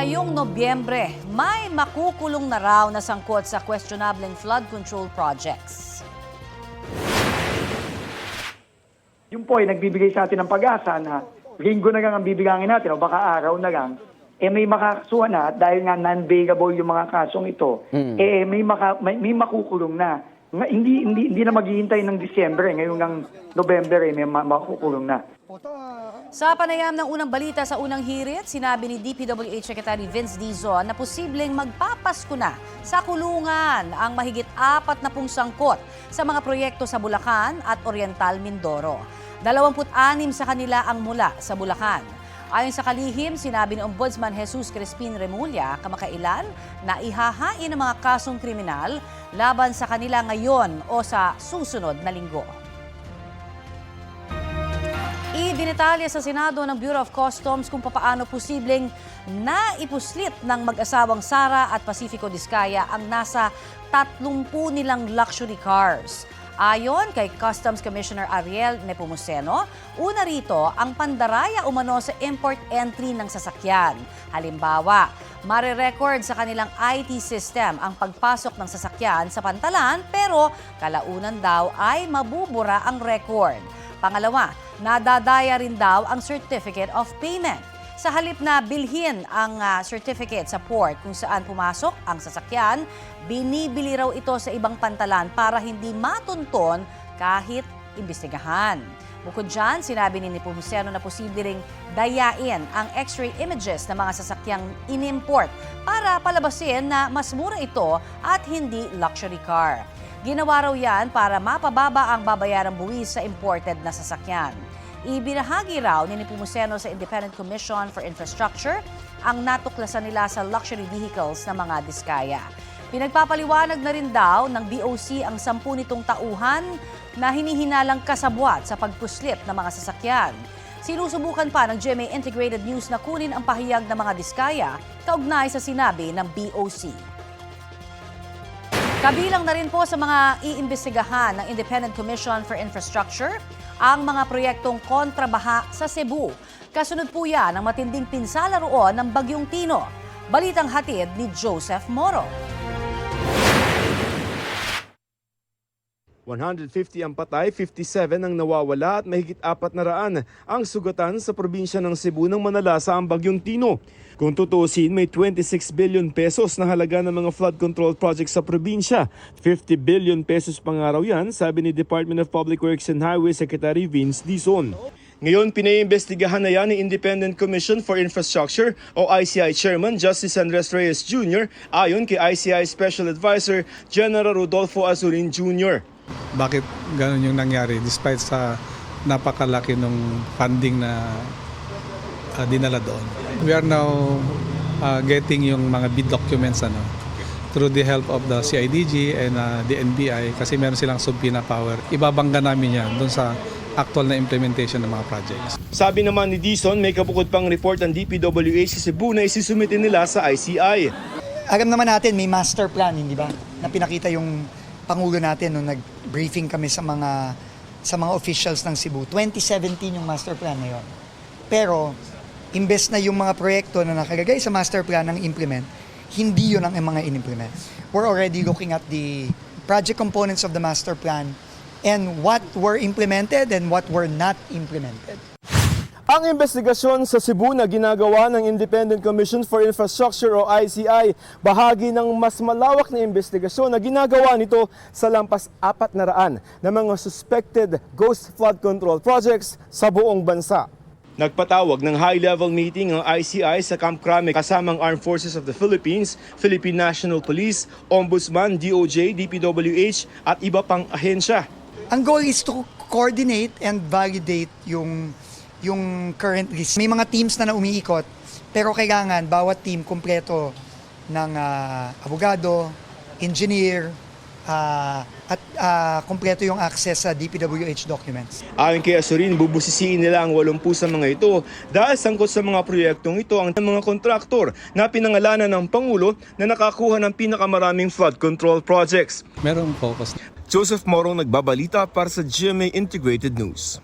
ngayong Nobyembre, may makukulong na raw na sangkot sa questionableng flood control projects. Yung po ay nagbibigay sa atin ng pag-asa na linggo na lang ang bibigangin natin o baka araw na lang, eh may makakasuhan na dahil nga non-bailable yung mga kasong ito, eh may, maka, may, may makukulong na. Nga, hindi, hindi, hindi na maghihintay ng Disyembre, ngayon ng November eh, may ma- makukulong na. Sa panayam ng unang balita sa unang hirit, sinabi ni DPWH Secretary Vince Dizon na posibleng magpapasko na sa kulungan ang mahigit apat na pung sangkot sa mga proyekto sa Bulacan at Oriental Mindoro. 26 sa kanila ang mula sa Bulacan. Ayon sa kalihim, sinabi ni Ombudsman Jesus Crispin Remulla kamakailan na ihahain ang mga kasong kriminal laban sa kanila ngayon o sa susunod na linggo. Idinitalya sa Senado ng Bureau of Customs kung papaano posibleng naipuslit ng mag-asawang Sara at Pacifico Discaya ang nasa 30 nilang luxury cars. Ayon kay Customs Commissioner Ariel Nepomuceno, una rito ang pandaraya umano sa import entry ng sasakyan. Halimbawa, mare-record sa kanilang IT system ang pagpasok ng sasakyan sa pantalan pero kalaunan daw ay mabubura ang record. Pangalawa, nadadaya rin daw ang Certificate of Payment. Sa halip na bilhin ang ah, certificate sa port kung saan pumasok ang sasakyan, binibili raw ito sa ibang pantalan para hindi matunton kahit imbestigahan. Bukod dyan, sinabi ni Nepomuceno na posible ring dayain ang x-ray images ng mga sasakyang inimport para palabasin na mas mura ito at hindi luxury car. Ginawa raw yan para mapababa ang babayarang buwis sa imported na sasakyan. Ibinahagi raw ni Nepomuceno sa Independent Commission for Infrastructure ang natuklasan nila sa luxury vehicles ng mga diskaya. Pinagpapaliwanag na rin daw ng BOC ang sampu nitong tauhan na hinihinalang kasabwat sa pagpuslit ng mga sasakyan. Sinusubukan pa ng GMA Integrated News na kunin ang pahayag ng mga diskaya kaugnay sa sinabi ng BOC. Kabilang na rin po sa mga iimbestigahan ng Independent Commission for Infrastructure ang mga proyektong kontrabaha sa Cebu. Kasunod po yan ang matinding pinsala roon ng Bagyong Tino. Balitang hatid ni Joseph Moro. 150 ang patay, 57 ang nawawala at mahigit apat na raan ang sugatan sa probinsya ng Cebu nang manalasa ang bagyong Tino. Kung tutuusin, may 26 billion pesos na halaga ng mga flood control projects sa probinsya. 50 billion pesos pangaraw yan, sabi ni Department of Public Works and Highway Secretary Vince Dizon. Ngayon, pinaimbestigahan na yan ni Independent Commission for Infrastructure o ICI Chairman Justice Andres Reyes Jr. ayon kay ICI Special Advisor General Rodolfo Azurin Jr. bakit ganun yung nangyari despite sa napakalaki ng funding na uh, dinala doon. We are now uh, getting yung mga bid documents ano through the help of the CIDG and uh, the NBI kasi meron silang subpoena power. Ibabangga namin yan doon sa actual na implementation ng mga projects. Sabi naman ni Dizon, may kabukod pang report ang DPWH sa Cebu na isisumitin nila sa ICI. alam naman natin may master plan, hindi ba? Na pinakita yung pangulo natin nung nag-briefing kami sa mga sa mga officials ng Cebu. 2017 yung master plan na yun. Pero imbes na yung mga proyekto na nakalagay sa master plan ang implement, hindi yun ang mga in-implement. We're already looking at the project components of the master plan and what were implemented and what were not implemented. Ang investigasyon sa Cebu na ginagawa ng Independent Commission for Infrastructure o ICI, bahagi ng mas malawak na investigasyon na ginagawa nito sa lampas apat na raan na mga suspected ghost flood control projects sa buong bansa. Nagpatawag ng high-level meeting ang ICI sa Camp Crame kasamang Armed Forces of the Philippines, Philippine National Police, Ombudsman, DOJ, DPWH at iba pang ahensya. Ang goal is to coordinate and validate yung yung current risk. May mga teams na na umiikot, pero kailangan bawat team kumpleto ng ah, abogado, engineer, ah, at ah, kumpleto yung access sa DPWH documents. Ayon kay Azurin, bubusisiin nila ang 80 sa mga ito dahil sangkot sa mga proyektong ito ang mga kontraktor na pinangalanan ng Pangulo na nakakuha ng pinakamaraming flood control projects. Merong focus. Joseph Morong nagbabalita para sa GMA Integrated News.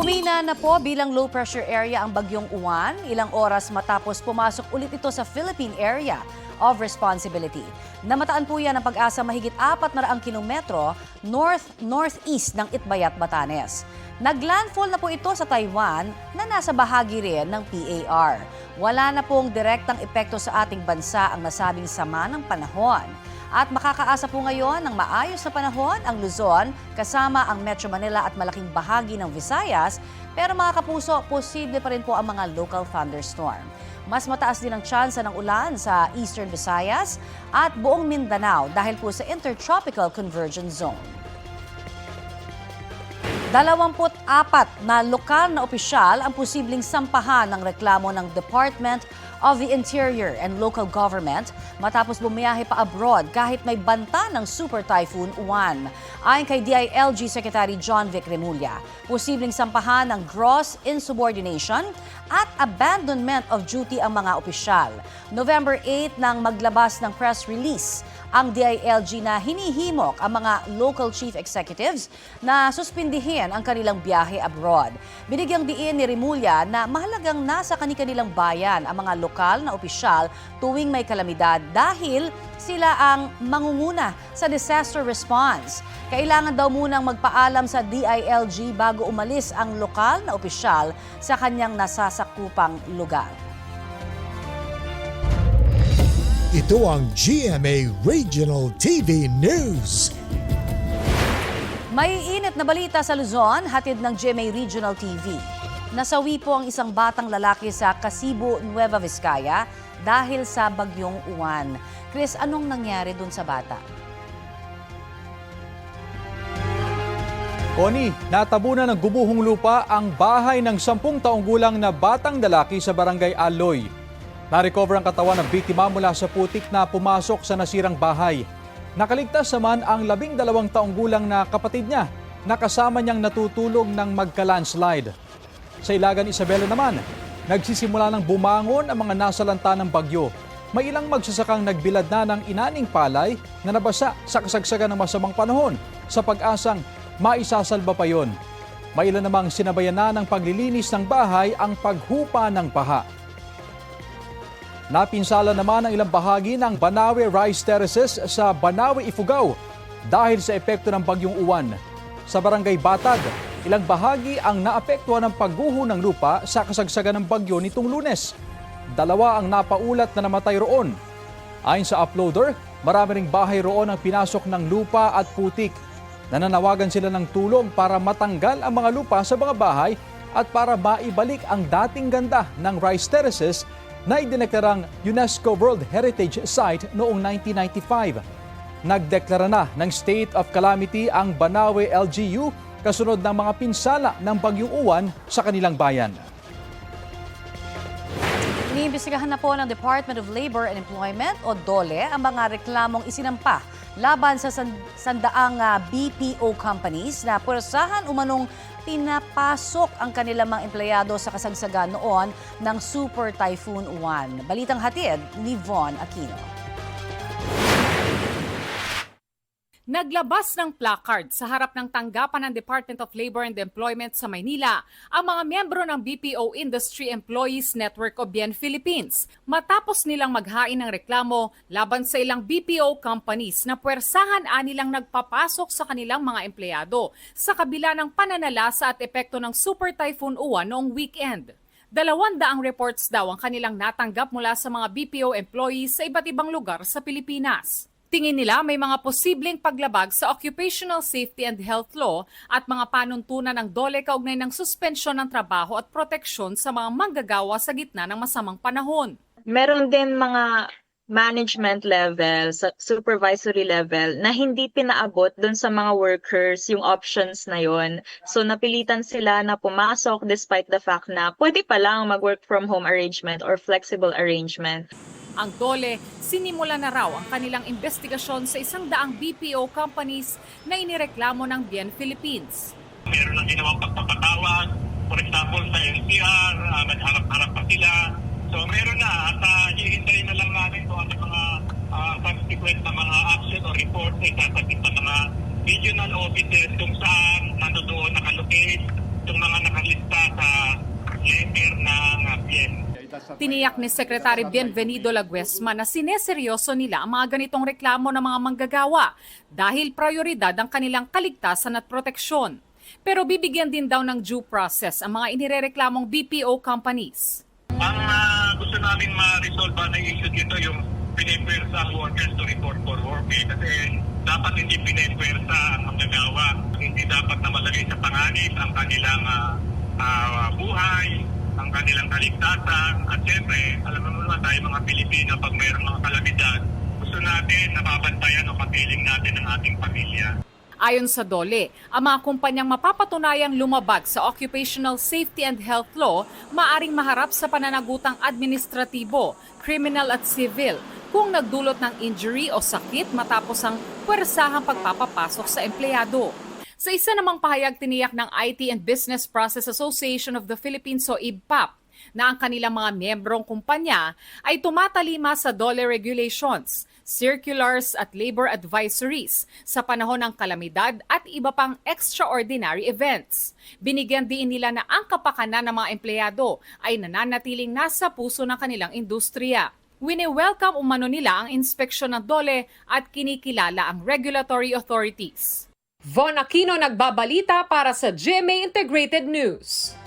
Humina na po bilang low pressure area ang bagyong Uwan, ilang oras matapos pumasok ulit ito sa Philippine Area of Responsibility. Namataan po yan ang pag-asa mahigit 400 kilometro north-northeast ng Itbayat, Batanes. Naglandfall na po ito sa Taiwan na nasa bahagi rin ng PAR. Wala na pong direktang epekto sa ating bansa ang nasabing sama ng panahon. At makakaasa po ngayon ng maayos na panahon ang Luzon kasama ang Metro Manila at malaking bahagi ng Visayas. Pero mga kapuso, posible pa rin po ang mga local thunderstorm. Mas mataas din ang tsansa ng ulan sa Eastern Visayas at buong Mindanao dahil po sa Intertropical Convergence Zone. 24 na lokal na opisyal ang posibleng sampahan ng reklamo ng Department of the Interior and Local Government matapos bumiyahe pa abroad kahit may banta ng Super Typhoon Uwan. Ayon kay DILG Secretary John Vic Remulla, posibleng sampahan ng gross insubordination at abandonment of duty ang mga opisyal. November 8 nang maglabas ng press release ang DILG na hinihimok ang mga local chief executives na suspindihin ang kanilang biyahe abroad. Binigyang diin ni Remulla na mahalagang nasa kanilang bayan ang mga lokal na opisyal tuwing may kalamidad dahil sila ang mangunguna sa disaster response. Kailangan daw munang magpaalam sa DILG bago umalis ang lokal na opisyal sa kanyang nasasakupang lugar. Ito ang GMA Regional TV News. May init na balita sa Luzon, hatid ng GMA Regional TV. Nasawi po ang isang batang lalaki sa Casibo, Nueva Vizcaya dahil sa bagyong uwan. Chris, anong nangyari dun sa bata? Connie, natabunan ng gubuhong lupa ang bahay ng sampung taong gulang na batang lalaki sa barangay Aloy. Na-recover ang katawan ng biktima mula sa putik na pumasok sa nasirang bahay. Nakaligtas naman ang labing dalawang taong gulang na kapatid niya na kasama niyang natutulog ng magka-landslide. Sa Ilagan Isabela naman, nagsisimula ng bumangon ang mga nasalanta ng bagyo. May ilang magsasakang nagbilad na ng inaning palay na nabasa sa kasagsagan ng masamang panahon sa pag-asang maisasalba pa yon. May ilan namang sinabayan na ng paglilinis ng bahay ang paghupa ng baha. Napinsala naman ang ilang bahagi ng Banawe Rice Terraces sa Banawe, Ifugao dahil sa epekto ng bagyong uwan. Sa barangay Batag, ilang bahagi ang naapektuhan ng pagguho ng lupa sa kasagsagan ng bagyo nitong lunes. Dalawa ang napaulat na namatay roon. Ayon sa uploader, marami ring bahay roon ang pinasok ng lupa at putik. Nananawagan sila ng tulong para matanggal ang mga lupa sa mga bahay at para maibalik ang dating ganda ng Rice Terraces na idineklarang UNESCO World Heritage Site noong 1995. Nagdeklara na ng state of calamity ang Banawe LGU kasunod ng mga pinsala ng bagyong uwan sa kanilang bayan. Iniimbestigahan na po ng Department of Labor and Employment o DOLE ang mga reklamong isinampa laban sa san- sandaang ah, BPO companies na pwersahan umanong pinapasok ang kanilang mga empleyado sa kasagsagan noon ng Super Typhoon Uwan. Balitang hatid ni Von Aquino. Naglabas ng placard sa harap ng tanggapan ng Department of Labor and Employment sa Maynila ang mga miyembro ng BPO Industry Employees Network o BIEN Philippines matapos nilang maghain ng reklamo laban sa ilang BPO companies na puwersahan anilang nagpapasok sa kanilang mga empleyado sa kabila ng pananalasa at epekto ng Super Typhoon Uwan noong weekend. Dalawandaang reports daw ang kanilang natanggap mula sa mga BPO employees sa iba't ibang lugar sa Pilipinas. Tingin nila may mga posibleng paglabag sa Occupational Safety and Health Law at mga panuntunan ng dole kaugnay ng suspensyon ng trabaho at proteksyon sa mga manggagawa sa gitna ng masamang panahon. meron din mga management level, supervisory level, na hindi pinaabot dun sa mga workers yung options na yon. So napilitan sila na pumasok despite the fact na pwede pa lang mag-work from home arrangement or flexible arrangement. Ang dole, sinimula na raw ang kanilang investigasyon sa isang daang BPO companies na inireklamo ng BIEN Philippines. meron lang ginawang pagpapatawag. For example, sa NCR, uh, nagharap-harap pa sila. So meron na at uh, hihintayin na lang namin kung ano mga uh, subsequent na mga action o report na isasabit ng mga regional offices kung saan nandoon nakalocate yung mga nakalis Tiniyak ni Secretary Bienvenido Laguesma na sineseryoso nila ang mga ganitong reklamo ng mga manggagawa dahil prioridad ang kanilang kaligtasan at proteksyon. Pero bibigyan din daw ng due process ang mga inirereklamong BPO companies. Ang ah, gusto namin ma-resolve na issue dito yung pinipwersa workers to report for working kasi dapat hindi pinipwersa ang manggagawa. Hindi dapat na malagay sa panganib ang kanilang ah, ah, buhay, ang kanilang kaligtasan. At siyempre, alam mo naman tayo mga Pilipino, pag mayroong mga kalamidad, gusto natin nababantayan o kapiling natin ang ating pamilya. Ayon sa DOLE, ang mga kumpanyang mapapatunayang lumabag sa Occupational Safety and Health Law maaring maharap sa pananagutang administratibo, criminal at civil kung nagdulot ng injury o sakit matapos ang pwersahang pagpapapasok sa empleyado. Sa isa namang pahayag tiniyak ng IT and Business Process Association of the Philippines o IBPAP na ang kanilang mga miyembrong kumpanya ay tumatalima sa DOLE regulations, circulars at labor advisories sa panahon ng kalamidad at iba pang extraordinary events. Binigyan din nila na ang kapakanan ng mga empleyado ay nananatiling nasa puso ng kanilang industriya. Wini-welcome umano nila ang inspeksyon ng DOLE at kinikilala ang regulatory authorities. Von Aquino nagbabalita para sa GMA Integrated News.